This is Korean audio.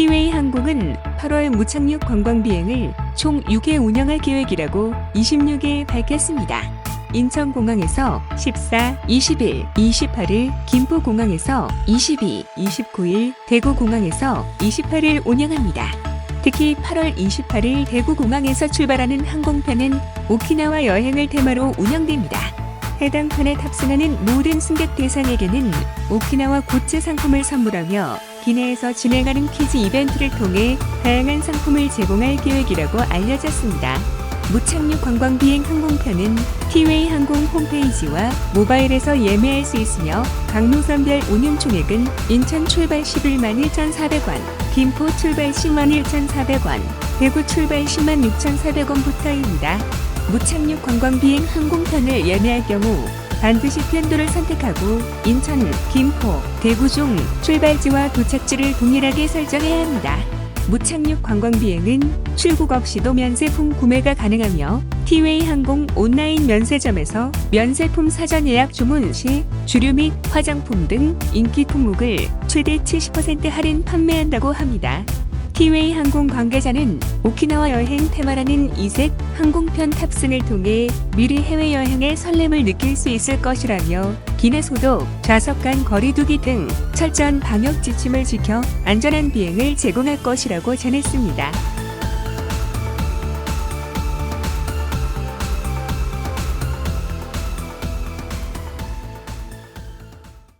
티웨이 항공은 8월 무착륙 관광 비행을 총 6회 운영할 계획이라고 26일 밝혔습니다. 인천공항에서 14, 21, 28일, 김포공항에서 22, 29일, 대구공항에서 28일 운영합니다. 특히 8월 28일 대구공항에서 출발하는 항공편은 오키나와 여행을 테마로 운영됩니다. 해당 편에 탑승하는 모든 승객 대상에게는 오키나와 굿즈 상품을 선물하며 기내에서 진행하는 퀴즈 이벤트를 통해 다양한 상품을 제공할 계획이라고 알려졌습니다. 무착륙 관광 비행 항공편은 티웨이 항공 홈페이지와 모바일에서 예매할 수 있으며 각 노선별 운영 총액은 인천 출발 11만 1,400원, 김포 출발 10만 1,400원, 대구 출발 10만 6,400원부터입니다. 무착륙 관광 비행 항공편을 예매할 경우 반드시 편도를 선택하고 인천, 김포, 대구 중 출발지와 도착지를 동일하게 설정해야 합니다. 무착륙 관광 비행은 출국 없이도 면세품 구매가 가능하며 티웨이 항공 온라인 면세점에서 면세품 사전 예약 주문 시 주류 및 화장품 등 인기 품목을 최대 70% 할인 판매한다고 합니다. 티웨이 항공 관계자는 오키나와 여행 테마라는 이색 항공편 탑승을 통해 미리 해외여행의 설렘을 느낄 수 있을 것이라며 기내 소독, 좌석 간 거리두기 등 철저한 방역 지침을 지켜 안전한 비행을 제공할 것이라고 전했습니다.